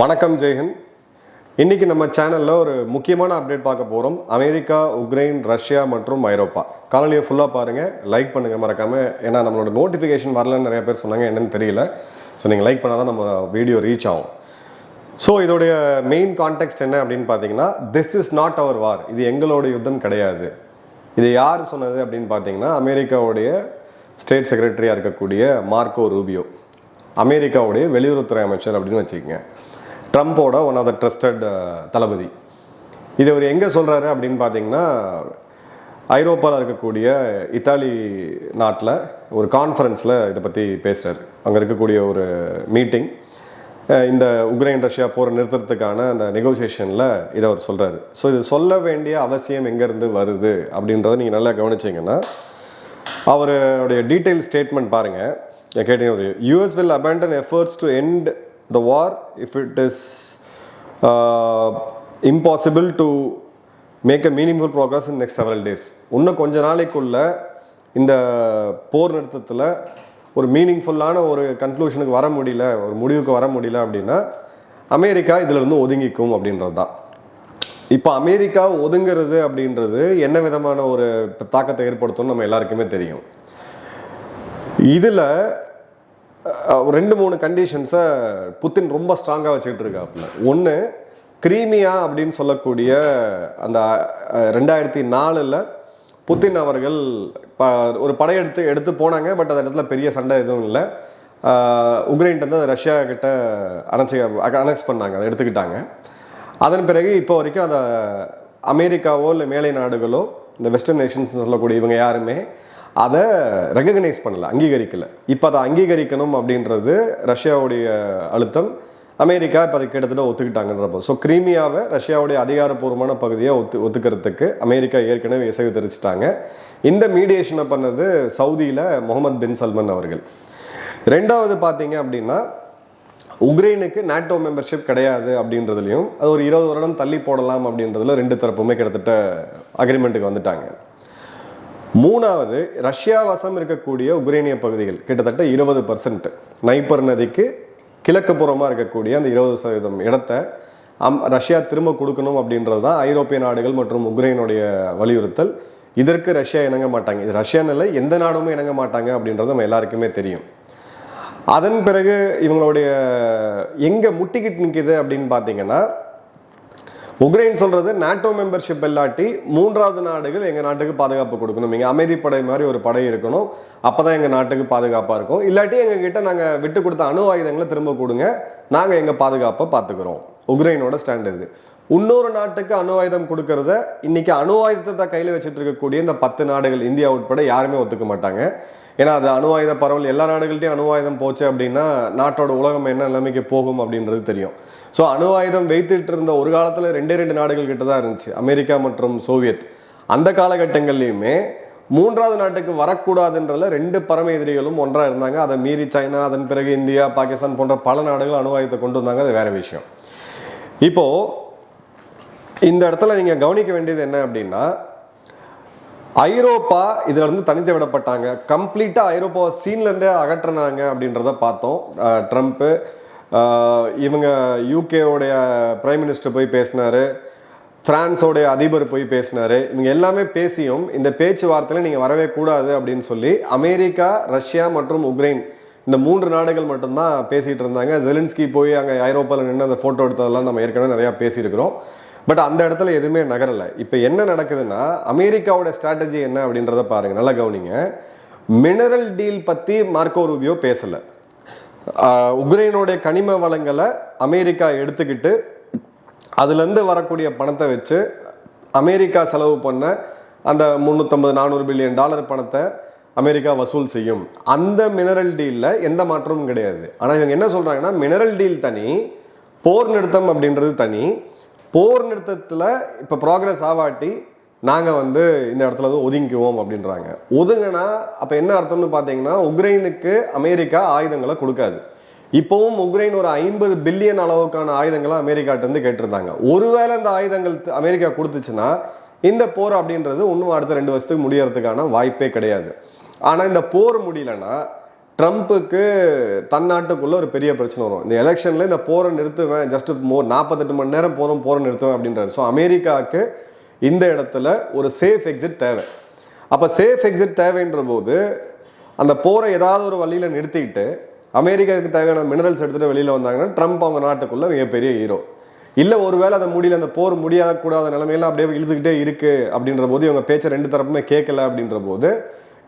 வணக்கம் ஜெயஹிந்த் இன்னைக்கு நம்ம சேனலில் ஒரு முக்கியமான அப்டேட் பார்க்க போகிறோம் அமெரிக்கா உக்ரைன் ரஷ்யா மற்றும் ஐரோப்பா. காலனியை ஃபுல்லாக பாருங்கள் லைக் பண்ணுங்கள் மறக்காமல் ஏன்னா நம்மளோட நோட்டிஃபிகேஷன் வரலன்னு நிறைய பேர் சொன்னாங்க. என்னன்னு தெரியல. ஸோ நீங்கள் லைக் பண்ணால் தான் நம்ம வீடியோ ரீச் ஆகும். ஸோ இதோடைய மெயின் கான்டெக்ட் என்ன அப்படின்னு பார்த்தீங்கன்னா this is not our war இது எங்களோட யுத்தம் கிடையாது. இது யார் சொன்னது அப்படின்னு பார்த்தீங்கன்னா அமெரிக்காவுடைய ஸ்டேட் செக்ரட்டரியாக இருக்கக்கூடிய மார்க்கோ ரூபியோ. அமெரிக்காவுடைய வெளியுறவுத்துறை அமைச்சர் அப்படின்னு வச்சுக்கோங்க. ட்ரம்ப்போட ஒன் ஆஃப் த ட்ரஸ்டட் தளபதி. இது அவர் எங்கே சொல்கிறாரு அப்படின்னு பார்த்தீங்கன்னா ஐரோப்பாவில் இருக்கக்கூடிய இத்தாலி நாட்டில் ஒரு கான்ஃபரன்ஸில் இதை பற்றி பேசுகிறார் அங்கே இருக்கக்கூடிய ஒரு மீட்டிங் இந்த உக்ரைன் ரஷ்யா போரை நிறுத்துறதுக்கான அந்த நெகோசியேஷனில் இதை அவர் சொல்கிறாரு ஸோ இது சொல்ல வேண்டிய அவசியம் எங்கேருந்து வருது அப்படின்றத நீங்கள் நல்லா கவனிச்சிங்கன்னா அவருடைய டீட்டெயில் ஸ்டேட்மெண்ட் பாருங்கள் கேட்டீங்க ஒரு US will abandon efforts to end the war if it is impossible to make a meaningful progress in next several days இன்னும் கொஞ்ச நாளைக்குள்ள இந்த போர் நிறுத்தத்தில் ஒரு மீனிங்ஃபுல்லான ஒரு கன்க்ளூஷனுக்கு வர முடியல ஒரு முடிவுக்கு வர முடியல அப்படின்னா அமெரிக்கா இதிலிருந்து ஒதுங்கிக்கும் அப்படின்றது தான் இப்போ அமெரிக்கா ஒதுங்கிறது அப்படின்றது என்ன விதமான ஒரு தாக்கத்தை ஏற்படுத்தும்னு நம்ம எல்லாருக்குமே தெரியும். இதில் ரெண்டு மூணு கண்டிஷன்ஸை புத்தின் ரொம்ப ஸ்ட்ராங்காக வச்சுக்கிட்டு இருக்காப்புல. ஒன்று கிரீமியா அப்படின்னு சொல்லக்கூடிய அந்த ரெண்டாயிரத்தி நாலில் புத்தின் அவர்கள் ப ஒரு படையெடுத்து எடுத்து போனாங்க பட் அந்த இடத்துல பெரிய சண்டை எதுவும் இல்லை. உக்ரைன்ட்டு வந்து ரஷ்யா கிட்ட அணைச்சி அனெக்ஸ் பண்ணாங்க அதை எடுத்துக்கிட்டாங்க. அதன் பிறகு இப்போ வரைக்கும் அதை அமெரிக்காவோ இல்லை மேலை நாடுகளோ இந்த வெஸ்டர்ன் நேஷன்ஸ் சொல்லக்கூடிய இவங்க யாருமே அதை ரெகக்னைஸ் பண்ணல அங்கீகரிக்கல. இப்போ அதை அங்கீகரிக்கணும் அப்படின்றது ரஷ்யாவுடைய அழுத்தம். அமெரிக்கா இப்போ அதை கிட்டத்தட்ட ஒத்துக்கிட்டாங்கன்றப்போ. ஸோ கிரீமியாவை ரஷ்யாவுடைய அதிகாரப்பூர்வமான பகுதியை ஒத்து ஒத்துக்கிறதுக்கு அமெரிக்கா ஏற்கனவே இசைவு தெரிவிச்சிட்டாங்க. இந்த மீடியேஷனை பண்ணது சவுதியில் முகமது பின் சல்மான் அவர்கள். ரெண்டாவது பார்த்தீங்க அப்படின்னா உக்ரைனுக்கு நாட்டோ மெம்பர்ஷிப் கிடையாது அப்படின்றதுலையும் அது ஒரு இருபது வருடம் தள்ளி போடலாம் அப்படின்றதுல ரெண்டு தரப்புமே கிட்டத்தட்ட அக்ரிமெண்ட்டுக்கு வந்துட்டாங்க. மூணாவது ரஷ்யா வசம் இருக்கக்கூடிய உக்ரைனிய பகுதிகள் கிட்டத்தட்ட இருபது பர்சன்ட் நைப்பர் நதிக்கு கிழக்கு புறமாக இருக்கக்கூடிய அந்த இருபது சதவீதம் இடத்த அம் ரஷ்யா திரும்ப கொடுக்கணும் அப்படின்றது தான் ஐரோப்பிய நாடுகள் மற்றும் உக்ரைனுடைய வலியுறுத்தல். இதற்கு ரஷ்யா இணங்க மாட்டாங்க. இது ரஷ்யா நிலை எந்த நாடுமே இணங்க மாட்டாங்க அப்படின்றது நம்ம எல்லாருக்குமே தெரியும். அதன் பிறகு இவங்களுடைய எங்கே முட்டிக்கிட்டு நிற்கிது அப்படின்னு பார்த்தீங்கன்னா உக்ரைன் சொல்றது நாட்டோ மெம்பர்ஷிப் இல்லாட்டி மூன்றாவது நாடுகள் எங்க நாட்டுக்கு பாதுகாப்பு கொடுக்கணும். இங்க அமைதிப்படை மாதிரி ஒரு படை இருக்கணும். அப்பதான் எங்க நாட்டுக்கு பாதுகாப்பா இருக்கும். இல்லாட்டி எங்க கிட்ட நாங்க விட்டு கொடுத்த அணு ஆயுதங்களை திரும்ப கொடுங்க. நாங்க எங்க பாதுகாப்பை பார்த்துக்கிறோம். உக்ரைனோட ஸ்டாண்ட் இது. இன்னொரு நாட்டுக்கு அணு ஆயுதம் கொடுக்கறத இன்னைக்கு அணு ஆயுதத்தை கையில் வச்சுட்டு இருக்கக்கூடிய இந்த பத்து நாடுகள் இந்தியா உட்பட யாருமே ஒத்துக்க மாட்டாங்க. ஏன்னா அது அணு ஆயுத பரவல் எல்லா நாடுகள்ட்டையும் அணு ஆயுதம் போச்சு அப்படின்னா நாட்டோட உலகம் என்ன நிலைமைக்கு போகும் அப்படின்றது தெரியும். ஸோ அணு ஆயுதம் வைத்துட்டு இருந்த ஒரு காலத்தில் ரெண்டே ரெண்டு நாடுகள் கிட்ட தான் இருந்துச்சு. அமெரிக்கா மற்றும் சோவியத். அந்த காலகட்டங்கள்லையுமே மூன்றாவது நாட்டுக்கு வரக்கூடாதுன்றதுல ரெண்டு பரம எதிரிகளும் ஒன்றாக இருந்தாங்க. அதை மீறி சைனா அதன் பிறகு இந்தியா பாகிஸ்தான் போன்ற பல நாடுகள் அணு ஆயுதத்தை கொண்டு வந்தாங்க. அது வேற விஷயம். இப்போ இந்த இடத்துல நீங்கள் கவனிக்க வேண்டியது என்ன அப்படின்னா ஐரோப்பா இதுல இருந்து தனித்து விடப்பட்டாங்க. கம்ப்ளீட்டாக ஐரோப்பாவை சீன்லேருந்தே அகற்றினாங்க அப்படின்றத பார்த்தோம். ட்ரம்ப்பு இவங்க யூகேவுடைய பிரைம் மினிஸ்டர் போய் பேசினாரு. ஃப்ரான்ஸோடைய அதிபர் போய் பேசினாரு. இவங்க எல்லாமே பேசியும் இந்த பேச்சுவார்த்தையில் நீங்கள் வரவே கூடாது அப்படின்னு சொல்லி அமெரிக்கா ரஷ்யா மற்றும் உக்ரைன் இந்த மூன்று நாடுகள் மட்டும்தான் பேசிகிட்டு இருந்தாங்க. ஜெலின்ஸ்கி போய் அங்கே ஐரோப்பாவில் நின்று அந்த ஃபோட்டோ எடுத்ததெல்லாம் நம்ம ஏற்கனவே நிறையா பேசியிருக்கிறோம். பட் அந்த இடத்துல எதுவுமே நகரலை. இப்போ என்ன நடக்குதுன்னா அமெரிக்காவோட ஸ்ட்ராட்டஜி என்ன அப்படின்றத பாருங்கள் நல்லா கவனிங்க. மினரல் டீல் பற்றி மார்க்கோ ரூபியோ பேசலை. உக்ரைனுடைய கனிம வளங்களை அமெரிக்கா எடுத்துக்கிட்டு அதுலேருந்து வரக்கூடிய பணத்தை வச்சு அமெரிக்கா செலவு பண்ண அந்த முந்நூற்றம்பது நானூறு பில்லியன் டாலர் பணத்தை அமெரிக்கா வசூல் செய்யும். அந்த மினரல் டீலில் எந்த மாற்றமும் கிடையாது. ஆனால் இவங்க என்ன சொல்கிறாங்கன்னா மினரல் டீல் தனி போர் நிறுத்தம் அப்படின்றது தனி. போர் நிறுத்தத்தில் இப்போ ப்ராக்ரஸ் ஆவாட்டி நாங்கள் வந்து இந்த இடத்துல வந்து ஒதுங்கிக்குவோம் அப்படின்றாங்க. ஒதுங்கினா அப்போ என்ன அர்த்தம்னு பார்த்தீங்கன்னா உக்ரைனுக்கு அமெரிக்கா ஆயுதங்களை கொடுக்காது. இப்போவும் உக்ரைன் ஒரு ஐம்பது பில்லியன் அளவுக்கான ஆயுதங்களை அமெரிக்காட்டேருந்து கேட்டிருந்தாங்க. ஒருவேளை இந்த ஆயுதங்கள் அமெரிக்கா கொடுத்துச்சுன்னா இந்த போர் அப்படின்றது இன்னும் அடுத்த ரெண்டு வருஷத்துக்கு முடியறதுக்கான வாய்ப்பே கிடையாது. ஆனால் இந்த போர் முடியலன்னா ட்ரம்ப்புக்கு தன்னாட்டுக்குள்ள ஒரு பெரிய பிரச்சனை வரும். இந்த எலெக்ஷனில் இந்த போரை நிறுத்துவேன் ஜஸ்ட் மோ நாற்பத்தெட்டு மணி நேரம் போதும் போரை நிறுத்துவேன் அப்படின்றாரு. ஸோ அமெரிக்காவுக்கு இந்த இடத்துல ஒரு சேஃப் எக்ஸிட் தேவை. அப்போ சேஃப் எக்ஸிட் தேவைன்ற போது அந்த போரை ஏதாவது ஒரு வழியில் நிறுத்திக்கிட்டு அமெரிக்காவுக்கு தேவையான மினரல்ஸ் எடுத்துகிட்டு வெளியில் வந்தாங்கன்னா ட்ரம்ப் அவங்க நாட்டுக்குள்ளே மிகப்பெரிய ஹீரோ இல்லை ஒருவேளை அந்த முடியல அந்த போர் முடியாத கூடாத நிலைமையெல்லாம் அப்படியே இழுத்துக்கிட்டே இருக்குது அப்படின்ற போது இவங்க பேச்சை ரெண்டு தரப்புமே கேட்கல அப்படின்ற போது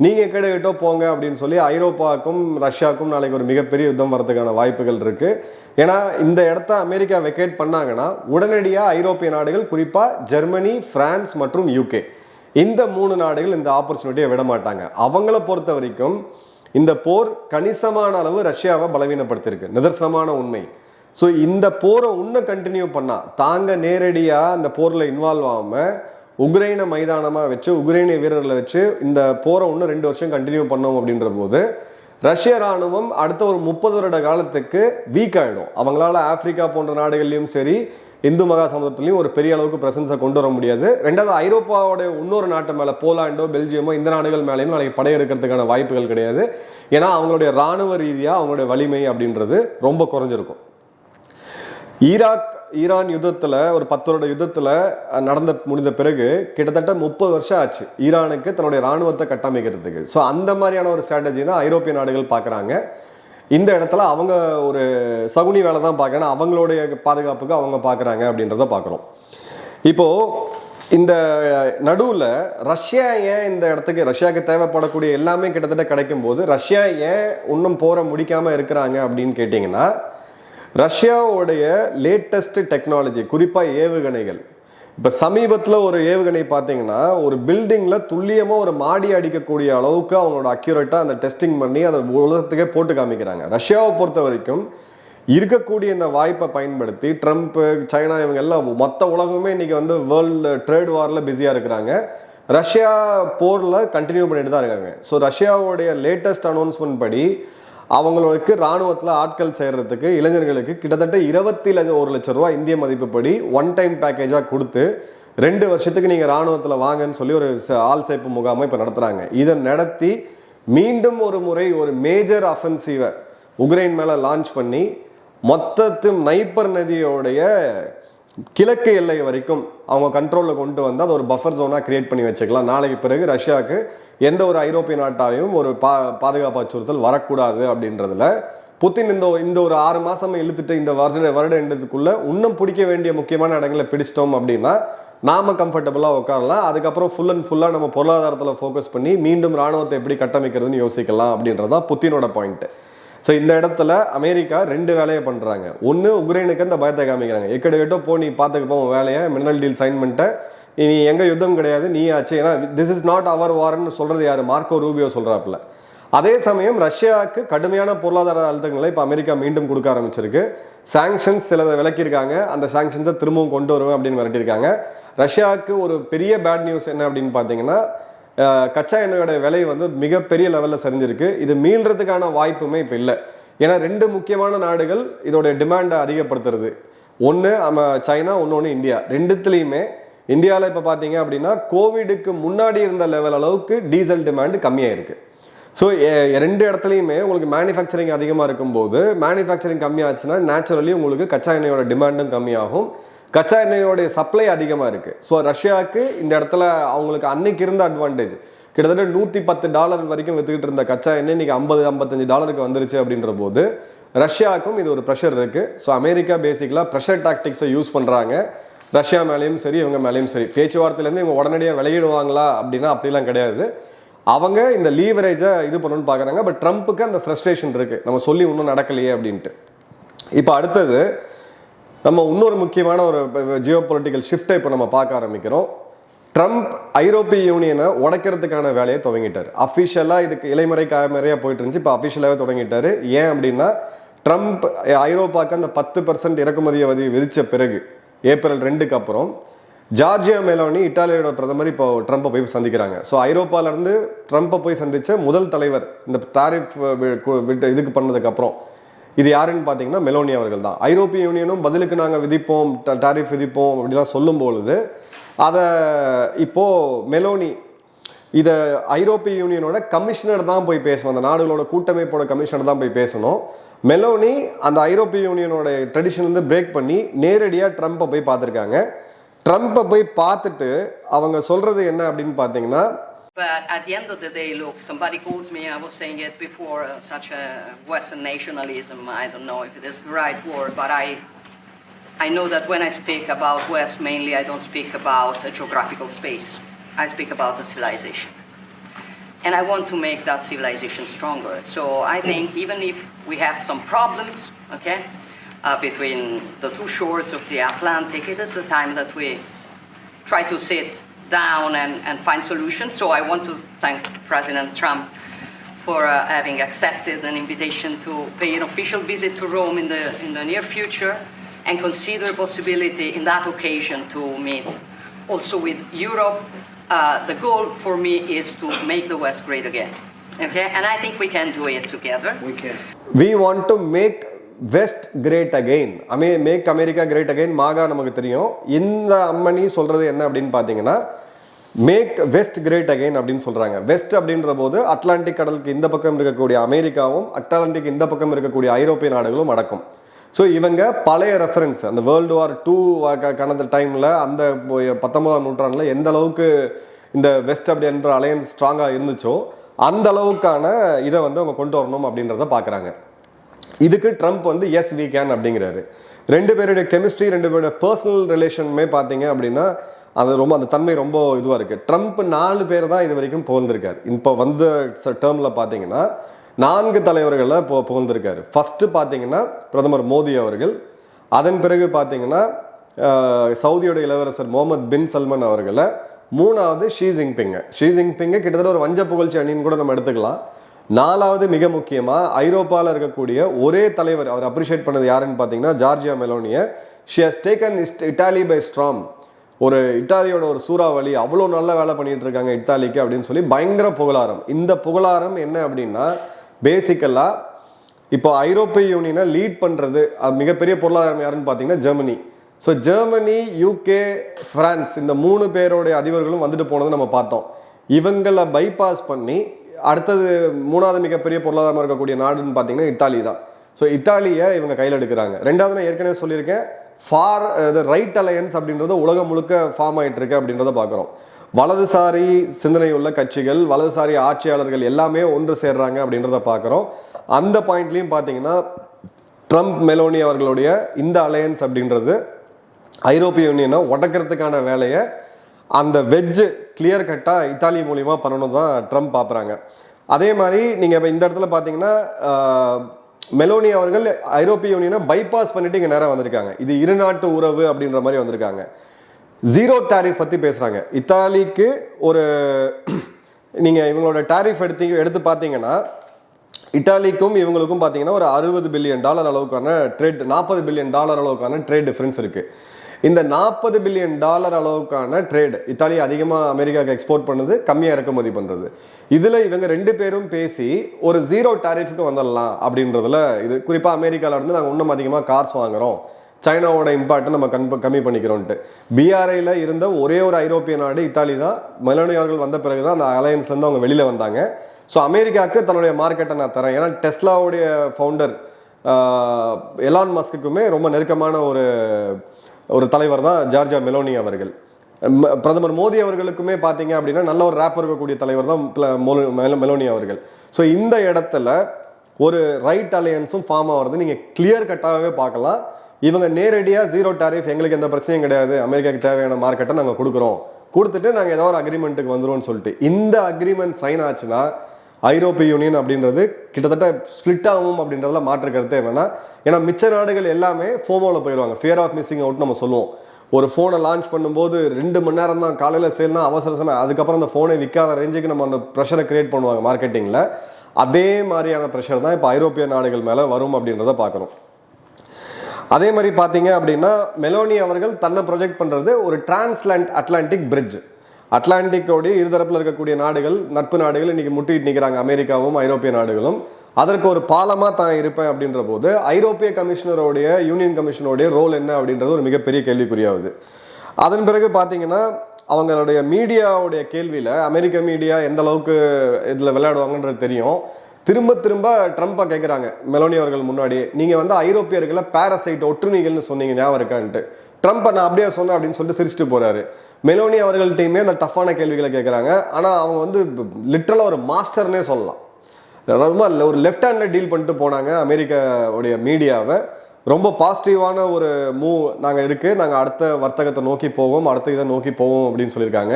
நீங்கள் கேட்டுக்கிட்டோ போங்க அப்படின்னு சொல்லி ஐரோப்பாவுக்கும் ரஷ்யாவுக்கும் நாளைக்கு ஒரு மிகப்பெரிய யுத்தம் வரதுக்கான வாய்ப்புகள் இருக்குது ஏன்னா இந்த இடத்த அமெரிக்கா வெக்கேட் பண்ணாங்கன்னா உடனடியாக ஐரோப்பிய நாடுகள் குறிப்பாக ஜெர்மனி ஃப்ரான்ஸ் மற்றும் யூகே இந்த மூணு நாடுகள் இந்த ஆப்பர்ச்சுனிட்டியை விட மாட்டாங்க. அவங்கள பொறுத்த வரைக்கும் இந்த போர் கணிசமான அளவு ரஷ்யாவை பலவீனப்படுத்தியிருக்கு. நிதர்சனமான உண்மை. ஸோ இந்த போரை இன்னும் கண்டினியூ பண்ணால் தாங்க நேரடியாக அந்த போரில் இன்வால்வ் ஆகாமல் உக்ரைனை மைதானமாக வச்சு உக்ரைனை வீரர்களை வச்சு இந்த போரை இன்னும் ரெண்டு வருஷம் கண்டினியூ பண்ணோம் அப்படின்ற போது ரஷ்ய ராணுவம் அடுத்த ஒரு முப்பது வருட காலத்துக்கு வீக் ஆகிடும் அவங்களால ஆப்பிரிக்கா போன்ற நாடுகள்லையும் சரி இந்து மகா சமுதிரத்துலையும் ஒரு பெரிய அளவுக்கு பிரசன்ஸை கொண்டு வர முடியாது. ரெண்டாவது ஐரோப்பாவோடைய இன்னொரு நாட்டு மேலே போலாண்டோ பெல்ஜியமோ இந்த நாடுகள் மேலேயும் நாளைக்கு படையெடுக்கிறதுக்கான வாய்ப்புகள் கிடையாது. ஏன்னா அவங்களுடைய ராணுவ ரீதியாக அவங்களுடைய வலிமை அப்படின்றது ரொம்ப குறைஞ்சிருக்கும். ஈராக் ஈரான் யுத்தத்தில் ஒரு பத்து வருட யுத்தத்தில் நடந்த முடிந்த பிறகு கிட்டத்தட்ட முப்பது வருஷம் ஆச்சு ஈரானுக்கு தன்னுடைய ராணுவத்தை கட்டமைக்கிறதுக்கு. ஸோ அந்த மாதிரியான ஒரு ஸ்ட்ராட்டஜி தான் ஐரோப்பிய நாடுகள் பார்க்குறாங்க இந்த இடத்துல அவங்க ஒரு சகுனி வேலை தான் பார்க்கணும் அவங்களுடைய பாதுகாப்புக்கு அவங்க பார்க்குறாங்க அப்படின்றத பார்க்குறோம் இப்போது இந்த நடுவில் ரஷ்யா ஏன் இந்த இடத்துக்கு ரஷ்யாவுக்கு தேவைப்படக்கூடிய எல்லாமே கிட்டத்தட்ட கிடைக்கும் போது ரஷ்யா ஏன் இன்னும் போரை முடிக்காமல் இருக்கிறாங்க அப்படின்னு கேட்டிங்கன்னா ரஷ்யாவுடைய லேட்டஸ்ட் டெக்னாலஜி குறிப்பாக ஏவுகணைகள். இப்போ சமீபத்தில் ஒரு ஏவுகணை பார்த்தீங்கன்னா ஒரு பில்டிங்கில் துல்லியமாக ஒரு மாடி அடிக்கக்கூடிய அளவுக்கு அவங்களோட அக்யூரேட்டாக அந்த டெஸ்டிங் பண்ணி அதை உலகத்துக்கே போட்டு காமிக்கிறாங்க. ரஷ்யாவை பொறுத்த வரைக்கும் இருக்கக்கூடிய இந்த வாய்ப்பை பயன்படுத்தி ட்ரம்ப்பு சைனா இவங்க எல்லாம் மொத்த உலகமே இன்னைக்கு வந்து வேர்ல்டு ட்ரேட் வாரில் பிஸியாக இருக்கிறாங்க. ரஷ்யா போரில் கண்டினியூ பண்ணிட்டு தான் இருக்காங்க. ஸோ ரஷ்யாவுடைய லேட்டஸ்ட் அனௌன்ஸ்மெண்ட் படி அவங்களுக்கு ராணுவத்தில் ஆட்கள் சேர்கிறதுக்கு இளைஞர்களுக்கு கிட்டத்தட்ட இருபத்தி லட்சம் ஒரு லட்ச ரூபா இந்திய மதிப்புப்படி ஒன் டைம் பேக்கேஜாக கொடுத்து ரெண்டு வருஷத்துக்கு நீங்கள் ராணுவத்தில் வாங்கன்னு சொல்லி ஒரு ஆள் சேர்ப்பு முகாமை இப்போ நடத்துகிறாங்க இதை நடத்தி மீண்டும் ஒரு முறை ஒரு மேஜர் அஃபென்சிவை உக்ரைன் மேலே லான்ச் பண்ணி மொத்தத்து நைப்பர் நதியோடைய கிழக்கு எல்லை வரைக்கும் அவங்க கண்ட்ரோலில் கொண்டு வந்து அதை ஒரு பஃபர் ஜோனாக கிரியேட் பண்ணி வச்சுக்கலாம். நாளைக்கு பிறகு ரஷ்யாவுக்கு எந்த ஒரு ஐரோப்பிய நாட்டாலையும் ஒரு பா பாதுகாப்பு அச்சுறுத்தல் வரக்கூடாது அப்படின்றதுல புத்தின் இந்த இந்த ஒரு ஆறு மாதமாக இழுத்துட்டு இந்த வருட வருட எண்டத்துக்குள்ள இன்னும் பிடிக்க வேண்டிய முக்கியமான இடங்களை பிடிச்சிட்டோம் அப்படின்னா நாம கம்ஃபர்டபுளாக உட்காரலாம். அதுக்கப்புறம் ஃபுல் அண்ட் ஃபுல்லாக நம்ம பொருளாதாரத்தில் ஃபோக்கஸ் பண்ணி மீண்டும் ராணுவத்தை எப்படி கட்டமைக்கிறதுன்னு யோசிக்கலாம் அப்படின்றதான் புத்தினோட பாயிண்ட்டு ஸோ இந்த இடத்துல அமெரிக்கா ரெண்டு வேலையை பண்ணுறாங்க ஒன்று உக்ரைனுக்கு அந்த பயத்தை காமிக்கிறாங்க. எக்கடு கேட்டோ போ நீ பார்த்துக்க உன் வேலையை மினரல் டீல் சைன் பண்ணிட்டேன் நீ எங்கே யுத்தம் கிடையாது நீ ஆச்சு. ஏன்னா திஸ் இஸ் நாட் அவர் வார்னு சொல்கிறது யார்? மார்க்கோ ரூபியோ சொல்கிறாப்புல அதே சமயம் ரஷ்யாவுக்கு கடுமையான பொருளாதார அழுத்தங்களை இப்போ அமெரிக்கா மீண்டும் கொடுக்க ஆரம்பிச்சிருக்கு. சாங்ஷன்ஸ் சிலதை விளக்கியிருக்காங்க. அந்த சாங்ஷன்ஸை திரும்பவும் கொண்டு வருவேன் அப்படின்னு மிரட்டியிருக்காங்க. ரஷ்யாவுக்கு ஒரு பெரிய பேட் நியூஸ் என்ன அப்படின்னு பார்த்தீங்கன்னா கச்சா எண்ணெயோட விலை வந்து மிகப்பெரிய லெவலில் சரிஞ்சிருக்கு. இது மீள்றதுக்கான வாய்ப்புமே இப்போ இல்லை. ஏன்னா ரெண்டு முக்கியமான நாடுகள் இதோட டிமாண்டை அதிகப்படுத்துறது. ஒன்று நம்ம சைனா இன்னொன்று இந்தியா. ரெண்டுத்துலேயுமே இந்தியாவில் இப்போ பார்த்தீங்க அப்படின்னா கோவிடுக்கு முன்னாடி இருந்த லெவல் அளவுக்கு டீசல் டிமாண்டு கம்மியாக இருக்குது ஸோ ரெண்டு இடத்துலையுமே உங்களுக்கு மேனுஃபேக்சரிங் அதிகமாக இருக்கும்போது மேனுஃபேக்சரிங் கம்மியாச்சுன்னா நேச்சுரலி உங்களுக்கு கச்சா எண்ணெயோட டிமாண்டும் கம்மியாகும். கச்சா எண்ணெயோடைய சப்ளை அதிகமாக இருக்குது ஸோ ரஷ்யாவுக்கு இந்த இடத்துல அவங்களுக்கு அன்னைக்கு இருந்த அட்வான்டேஜ் கிட்டத்தட்ட நூற்றி பத்து டாலர் வரைக்கும் விற்றுக்கிட்டு இருந்த கச்சா எண்ணெய் இன்னைக்கு ஐம்பது ஐம்பத்தஞ்சு டாலருக்கு வந்துருச்சு அப்படின்ற போது ரஷ்யாவுக்கும் இது ஒரு ப்ரெஷர் இருக்குது ஸோ அமெரிக்கா பேசிக்கலாக ப்ரெஷர் டாக்டிக்ஸை யூஸ் பண்ணுறாங்க ரஷ்யா மேலேயும் சரி இவங்க மேலேயும் சரி. பேச்சுவார்த்தையிலேருந்து இவங்க உடனடியாக விளையிடுவாங்களா அப்படின்னா அப்படிலாம் கிடையாது. அவங்க இந்த லீவரேஜை இது பண்ணணும்னு பார்க்குறாங்க பட் ட்ரம்ப்புக்கு அந்த ஃப்ரஸ்ட்ரேஷன் இருக்குது நம்ம சொல்லி இன்னும் நடக்கலையே அப்படின்ட்டு. இப்போ அடுத்தது நம்ம இன்னொரு முக்கியமான ஒரு ஜியோ பொலிட்டிக்கல் ஷிஃப்ட்டை இப்போ நம்ம பார்க்க ஆரம்பிக்கிறோம். ட்ரம்ப் ஐரோப்பிய யூனியனை உடைக்கிறதுக்கான வேலையை துவங்கிட்டார். அஃபிஷியலாக இதுக்கு இலைமறை காமறையாக போயிட்டு இருந்துச்சு இப்போ அஃபிஷியலாகவே தொடங்கிட்டார் ஏன் அப்படின்னா ட்ரம்ப் ஐரோப்பாவுக்கு அந்த பத்து பர்சன்ட் இறக்குமதியை வதி விதித்த பிறகு ஏப்ரல் ரெண்டுக்கு அப்புறம் ஜார்ஜியா மெலோனி இட்டாலியோட பிரதமர் இப்போ ட்ரம்ப்பை போய் சந்திக்கிறாங்க. ஸோ ஐரோப்பாவிலேருந்து ட்ரம்ப்பை போய் சந்தித்த முதல் தலைவர் இந்த டாரிஃப் விட்டு இதுக்கு பண்ணதுக்கப்புறம் இது யாருன்னு பார்த்தீங்கன்னா மெலோனி அவர்கள் தான் ஐரோப்பிய யூனியனும் பதிலுக்கு நாங்கள் விதிப்போம் டாரிஃப் விதிப்போம் அப்படிலாம் சொல்லும் பொழுது அதை இப்போது மெலோனி இதை ஐரோப்பிய யூனியனோட கமிஷனர் தான் போய் பேசணும். அந்த நாடுகளோட கூட்டமைப்போட கமிஷனர் தான் போய் பேசணும். மெலோனி அந்த ஐரோப்பிய யூனியனோட ட்ரெடிஷன் வந்து பிரேக் பண்ணி நேரடியாக ட்ரம்ப்பை போய் பார்த்துருக்காங்க. ட்ரம்ப்பை போய் பார்த்துட்டு அவங்க சொல்கிறது என்ன அப்படின்னு பார்த்தீங்கன்னா But at the end of the day, look, somebody calls me, I was saying it before, uh, such a Western nationalism. I don't know if it is the right word, but I, I know that when I speak about West, mainly I don't speak about a geographical space. I speak about a civilization. And I want to make that civilization stronger. So I think even if we have some problems, okay, uh, between the two shores of the Atlantic, it is the time that we try to sit down and, and find solutions. So I want to thank President Trump for uh, having accepted an invitation to pay an official visit to Rome in the, in the near future and consider the possibility in that occasion to meet also with Europe. Uh, the goal for me is to make the West great again. Okay, and I think we can do it together. We can. We want to make west great again அமே make America great again MAGA நமக்கு தெரியும். இந்த அம்மணி சொல்கிறது என்ன அப்படின்னு பார்த்தீங்கன்னா make west great again அப்படின்னு சொல்கிறாங்க வெஸ்ட் அப்படின்ற போது அட்லாண்டிக் கடலுக்கு இந்த பக்கம் இருக்கக்கூடிய அமெரிக்காவும் அட்லாண்டிக் இந்த பக்கம் இருக்கக்கூடிய ஐரோப்பிய நாடுகளும் அடக்கும். ஸோ இவங்க பழைய ரெஃபரன்ஸ் அந்த வேர்ல்டு வார் டூ கணந்த டைமில் அந்த பத்தொன்பதாம் நூற்றாண்டில் எந்த அளவுக்கு இந்த வெஸ்ட் அப்படின்ற அலையன்ஸ் ஸ்ட்ராங்காக இருந்துச்சோ அந்த அளவுக்கான இதை வந்து அவங்க கொண்டு வரணும் அப்படின்றத பார்க்குறாங்க இதுக்கு ட்ரம்ப் வந்து எஸ் வி கேன் அப்படிங்கிறாரு. ரெண்டு பேருடைய கெமிஸ்ட்ரி ரெண்டு பேருடைய பர்சனல் ரிலேஷனுமே பார்த்தீங்க அப்படின்னா அது ரொம்ப அந்த தன்மை ரொம்ப இதுவாக இருக்குது ட்ரம்ப் நாலு பேர் தான் இது வரைக்கும் புகழ்ந்திருக்காரு. இப்போ வந்த டேர்மில் பார்த்தீங்கன்னா நான்கு தலைவர்களை போ புகழ்ந்திருக்காரு. ஃபஸ்ட்டு பார்த்தீங்கன்னா பிரதமர் மோடி அவர்கள். அதன் பிறகு பார்த்தீங்கன்னா அஹ், சவுதியோட இளவரசர் முகமது பின் சல்மான் அவர்களை. மூணாவது ஷீ ஜின்பிங்க ஷீ ஜின்பிங்கை கிட்டத்தட்ட ஒரு வஞ்ச புகழ்ச்சி அணின்னு கூட நம்ம எடுத்துக்கலாம். நாலாவது மிக முக்கியமாக ஐரோப்பாவில் இருக்கக்கூடிய ஒரே தலைவர் அவர் அப்ரிஷியேட் பண்ணது யாருன்னு பார்த்தீங்கன்னா Georgia மெலோனியை. She has taken east Italy by storm ஒரு இட்டாலியோட ஒரு சூறாவளி அவ்வளோ நல்ல வேலை பண்ணிகிட்டு இருக்காங்க இத்தாலிக்கு அப்படின்னு சொல்லி பயங்கர புகழாரம். இந்த புகழாரம் என்ன அப்படின்னா பேசிக்கலாக இப்போ ஐரோப்பிய யூனியனை லீட் பண்ணுறது மிகப்பெரிய பொருளாதாரம் யாருன்னு பார்த்தீங்கன்னா Germany. So Germany UK France இந்த மூணு பேருடைய அதிபர்களும் வந்துட்டு போனதை நம்ம பார்த்தோம். இவங்களை பைபாஸ் பண்ணி அடுத்தது மூணாவது மிகப்பெரிய பொருளாதாரமாக இருக்கக்கூடிய நாடுன்னு பார்த்தீங்கன்னா இத்தாலி தான். ஸோ இத்தாலியை இவங்க கையில் எடுக்கிறாங்க. ரெண்டாவது நான் ஏற்கனவே சொல்லியிருக்கேன் ஃபார் ரைட் அலையன்ஸ் அப்படின்றது உலகம் முழுக்க ஃபார்ம் ஆகிட்டு இருக்கு அப்படின்றத பார்க்குறோம். வலதுசாரி சிந்தனை உள்ள கட்சிகள் வலதுசாரி ஆட்சியாளர்கள் எல்லாமே ஒன்று சேர்றாங்க அப்படின்றத பார்க்குறோம். அந்த பாயிண்ட்லையும் பார்த்தீங்கன்னா ட்ரம்ப் மெலோனி அவர்களுடைய இந்த அலையன்ஸ் அப்படின்றது ஐரோப்பிய யூனியனை உடக்கிறதுக்கான வேலையை அந்த வெஜ்ஜு கிளியர் கட்டாக இத்தாலி மூலிமா பண்ணணும் தான் ட்ரம்ப் பார்க்குறாங்க அதே மாதிரி நீங்கள் இப்போ இந்த இடத்துல பார்த்தீங்கன்னா மெலோனி அவர்கள் ஐரோப்பிய யூனியனை பைபாஸ் பண்ணிட்டு இங்கே நேரம் வந்திருக்காங்க. இது இரு நாட்டு உறவு அப்படின்ற மாதிரி வந்திருக்காங்க. ஜீரோ டேரிஃப் பற்றி பேசுகிறாங்க இத்தாலிக்கு ஒரு நீங்கள் இவங்களோட டாரிஃப் எடுத்தீங்க எடுத்து பார்த்தீங்கன்னா இட்டாலிக்கும் இவங்களுக்கும் பார்த்தீங்கன்னா ஒரு அறுபது பில்லியன் டாலர் அளவுக்கான ட்ரேட் நாற்பது பில்லியன் டாலர் அளவுக்கான ட்ரேட் டிஃப்ரென்ஸ் இருக்குது இந்த நாற்பது பில்லியன் டாலர் அளவுக்கான ட்ரேடு இத்தாலி அதிகமாக அமெரிக்காவுக்கு எக்ஸ்போர்ட் பண்ணுது கம்மியாக இறக்குமதி பண்ணுறது இதில் இவங்க ரெண்டு பேரும் பேசி ஒரு ஜீரோ டாரிஃபுக்கு வந்துடலாம் அப்படின்றதுல இது. குறிப்பாக அமெரிக்காவிலேருந்து நாங்கள் இன்னும் அதிகமாக கார்ஸ் வாங்குறோம். சைனாவோட இம்பாக்டை நம்ம கண் கம்மி பண்ணிக்கிறோன்ட்டு. பிஆர்ஐயில் இருந்த ஒரே ஒரு ஐரோப்பிய நாடு இத்தாலி தான். மெலோனியவர்கள் வந்த பிறகு தான் அந்த அலையன்ஸ்லேருந்து அவங்க வெளியில் வந்தாங்க. ஸோ அமெரிக்காவுக்கு தன்னுடைய மார்க்கெட்டை நான் தரேன். ஏன்னா டெஸ்லாவுடைய ஃபவுண்டர் எலான் மஸ்க்குமே ரொம்ப நெருக்கமான ஒரு ஒரு தலைவர் தான் ஜார்ஜா மெலோனி அவர்கள். ம- பிரதமர் மோடி அவர்களுக்குமே பார்த்தீங்க அப்படின்னா நல்ல ஒரு ரேப்பர் இருக்கக்கூடிய தலைவர் தான் மெலோனி அவர்கள். ஸோ இந்த இடத்துல ஒரு ரைட் அலையன்ஸும் ஃபார்ம் ஆகிறது நீங்கள் கிளியர் கட்டாகவே பார்க்கலாம். இவங்க நேரடியாக ஜீரோ டாரிஃப் எங்களுக்கு எந்த பிரச்சனையும் கிடையாது. அமெரிக்காவுக்கு தேவையான மார்க்கெட்டை நாங்கள் கொடுக்குறோம். கொடுத்துட்டு நாங்கள் ஏதோ ஒரு அக்ரிமெண்ட்டுக்கு வந்துருவோம்னு சொல்லிட்டு. இந்த அக்ரிமெண்ட் சைன் ஆச்சுன்னா ஐரோப்பிய யூனியன் அப்படின்றது கிட்டத்தட்ட ஸ்ப்ளிட் ஆகும் அப்படின்றதுல மாற்று கருத்தே வேணாம். ஏன்னா மிச்ச நாடுகள் எல்லாமே ஃபோமோவில் போயிடுவாங்க ஃபியர் ஆஃப் மிஸ்ஸிங் அவுட் நம்ம சொல்லுவோம். ஒரு ஃபோனை லான்ச் பண்ணும்போது ரெண்டு மணி நேரம் தான் காலையில் சேல்னா அவசர சமயம் அதுக்கப்புறம் அந்த ஃபோனை விற்காத ரேஞ்சுக்கு நம்ம அந்த ப்ரெஷரை கிரியேட் பண்ணுவாங்க மார்க்கெட்டிங்கில் அதே மாதிரியான ப்ரெஷர் தான் இப்போ ஐரோப்பிய நாடுகள் மேலே வரும் அப்படின்றத பார்க்குறோம். அதே மாதிரி பார்த்தீங்க அப்படின்னா மெலோனி அவர்கள் தன்னை ப்ரொஜெக்ட் பண்ணுறது ஒரு டிரான்ஸ்லாண்ட் அட்லாண்டிக் பிரிட்ஜ் அட்லாண்டிக்கோடைய இருதரப்பில் இருக்கக்கூடிய நாடுகள் நட்பு நாடுகள் இன்றைக்கி முட்டிட்டு நிற்கிறாங்க அமெரிக்காவும் ஐரோப்பிய நாடுகளும். அதற்கு ஒரு பாலமாக தான் இருப்பேன் அப்படின்ற போது ஐரோப்பிய கமிஷனருடைய யூனியன் கமிஷனோடைய ரோல் என்ன அப்படின்றது ஒரு மிகப்பெரிய கேள்விக்குறியாகுது. அதன் பிறகு பார்த்தீங்கன்னா அவங்களுடைய மீடியாவுடைய கேள்வியில் அமெரிக்க மீடியா எந்த அளவுக்கு இதில் விளையாடுவாங்கன்றது தெரியும். திரும்ப திரும்ப ட்ரம்ப்பை கேட்குறாங்க மெலோனி அவர்கள் முன்னாடி நீங்கள் வந்து ஐரோப்பியர்களை பேரசைட் ஒற்றுணிகள்னு சொன்னீங்க ஞாபகம் இருக்கான்ட்டு. ட்ரம்ப்பை நான் அப்படியே சொன்னேன் அப்படின்னு சொல்லிட்டு சிரிச்சுட்டு போகிறாரு மெலோனி அவர்கள்ட்டையுமே அந்த டஃப்பான கேள்விகளை கேட்குறாங்க ஆனால் அவங்க வந்து லிட்ரலாக ஒரு மாஸ்டர்னே சொல்லலாம். ரொம்ப ஒரு லெஃப்ட் ஹேண்டில் டீல் பண்ணிட்டு போனாங்க அமெரிக்காவுடைய மீடியாவை. ரொம்ப பாசிட்டிவான ஒரு மூவ் நாங்கள் இருக்குது நாங்கள் அடுத்த வர்த்தகத்தை நோக்கி போவோம் அடுத்த இதை நோக்கி போவோம் அப்படின்னு சொல்லியிருக்காங்க.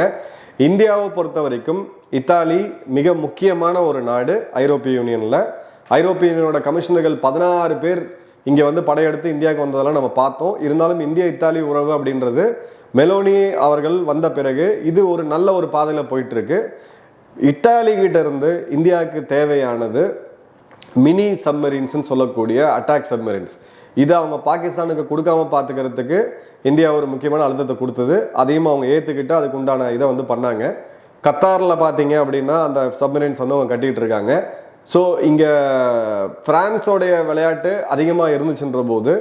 இந்தியாவை பொறுத்த வரைக்கும் இத்தாலி மிக முக்கியமான ஒரு நாடு ஐரோப்பிய யூனியனில். ஐரோப்பிய யூனியனோட கமிஷனர்கள் பதினாறு பேர் இங்கே வந்து படையெடுத்து இந்தியாவுக்கு வந்ததெல்லாம் நம்ம பார்த்தோம். இருந்தாலும் இந்திய இத்தாலி உறவு அப்படின்றது மெலோனி அவர்கள் வந்த பிறகு இது ஒரு நல்ல ஒரு பாதையில் போயிட்டுருக்கு. இட்டாலிகிட்ட இருந்து இந்தியாவுக்கு தேவையானது மினி சப்மரீன்ஸ்னு சொல்லக்கூடிய அட்டாக் சப்மரீன்ஸ். இது அவங்க பாகிஸ்தானுக்கு கொடுக்காம பார்த்துக்கிறதுக்கு இந்தியா ஒரு முக்கியமான அழுத்தத்தை கொடுத்தது. அதையும் அவங்க ஏற்றுக்கிட்டு அதுக்கு உண்டான இதை வந்து பண்ணாங்க. கத்தாரில் பார்த்தீங்க அப்படின்னா அந்த சப்மரீன்ஸ் வந்து அவங்க கட்டிகிட்டு இருக்காங்க. ஸோ இங்கே பிரான்ஸோடைய விளையாட்டு அதிகமாக இருந்துச்சுன்ற போது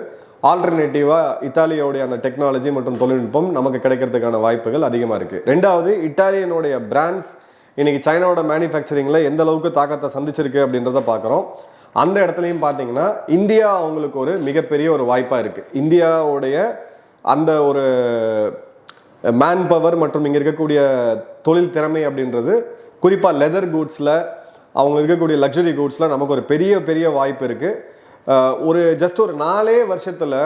ஆல்டர்னேட்டிவாக இத்தாலியோடைய அந்த டெக்னாலஜி மற்றும் தொழில்நுட்பம் நமக்கு கிடைக்கிறதுக்கான வாய்ப்புகள் அதிகமாக இருக்குது ரெண்டாவது இத்தாலியனுடைய பிராண்ட்ஸ் இன்றைக்கி சைனாவோட மேனுஃபேக்சரிங்கில் எந்த அளவுக்கு தாக்கத்தை சந்திச்சிருக்கு அப்படின்றத பார்க்குறோம் அந்த இடத்துலையும் பார்த்தீங்கன்னா இந்தியா அவங்களுக்கு ஒரு மிகப்பெரிய ஒரு வாய்ப்பாக இருக்குது இந்தியாவுடைய அந்த ஒரு மேன் பவர் மற்றும் இங்கே இருக்கக்கூடிய தொழில் திறமை அப்படின்றது குறிப்பாக லெதர் கூட்ஸில் அவங்க இருக்கக்கூடிய லக்ஸரி கூட்ஸில் நமக்கு ஒரு பெரிய பெரிய வாய்ப்பு இருக்குது ஒரு ஜஸ்ட் ஒரு நாலே வருஷத்தில்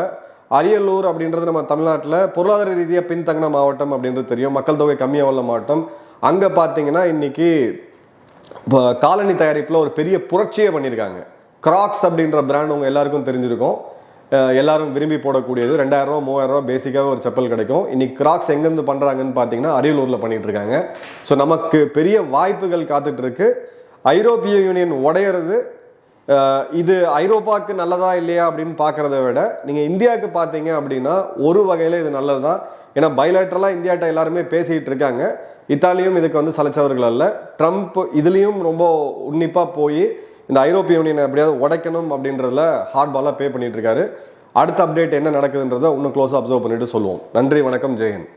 அரியலூர் அப்படின்றது நம்ம தமிழ்நாட்டில் பொருளாதார ரீதியாக பின்தங்கின மாவட்டம் அப்படின்றது தெரியும். மக்கள் தொகை கம்மியாக உள்ள மாவட்டம். அங்கே பார்த்தீங்கன்னா இன்னைக்கு இப்போ காலனி தயாரிப்பில் ஒரு பெரிய புரட்சியே பண்ணியிருக்காங்க கிராக்ஸ் அப்படின்ற பிராண்ட் உங்கள் எல்லாருக்கும் தெரிஞ்சிருக்கும். எல்லாரும் விரும்பி போடக்கூடியது. ரெண்டாயிரரூவா மூவாயிரரூவா மூவாயிரம் ரூபா பேசிக்காக ஒரு செப்பல் கிடைக்கும். இன்றைக்கி கிராக்ஸ் எங்கேருந்து பண்ணுறாங்கன்னு பார்த்தீங்கன்னா அரியலூரில் பண்ணிகிட்ருக்காங்க ஸோ நமக்கு பெரிய வாய்ப்புகள் காத்துட்ருக்கு ஐரோப்பிய யூனியன் உடையிறது இது ஐரோப்பாவுக்கு நல்லதா இல்லையா அப்படின்னு பார்க்குறத விட நீங்கள் இந்தியாவுக்கு பார்த்தீங்க அப்படின்னா ஒரு வகையில் இது நல்லது தான் ஏன்னா பைலேட்டரலாக இந்தியாட்ட எல்லாருமே பேசிகிட்டு இருக்காங்க. இத்தாலியும் இதுக்கு வந்து சலைச்சவர்கள் அல்ல. ட்ரம்ப் இதுலேயும் ரொம்ப உன்னிப்பாக போய் இந்த ஐரோப்பிய யூனியனை எப்படியாவது உடைக்கணும் அப்படின்றதுல ஹார்ட் பாலாக பே பண்ணிகிட்டு இருக்காரு. அடுத்த அப்டேட் என்ன நடக்குதுன்றதை இன்னும் க்ளோஸாக அப்சர்வ் பண்ணிட்டு சொல்லுவோம். நன்றி வணக்கம் ஜெயஹிந்த்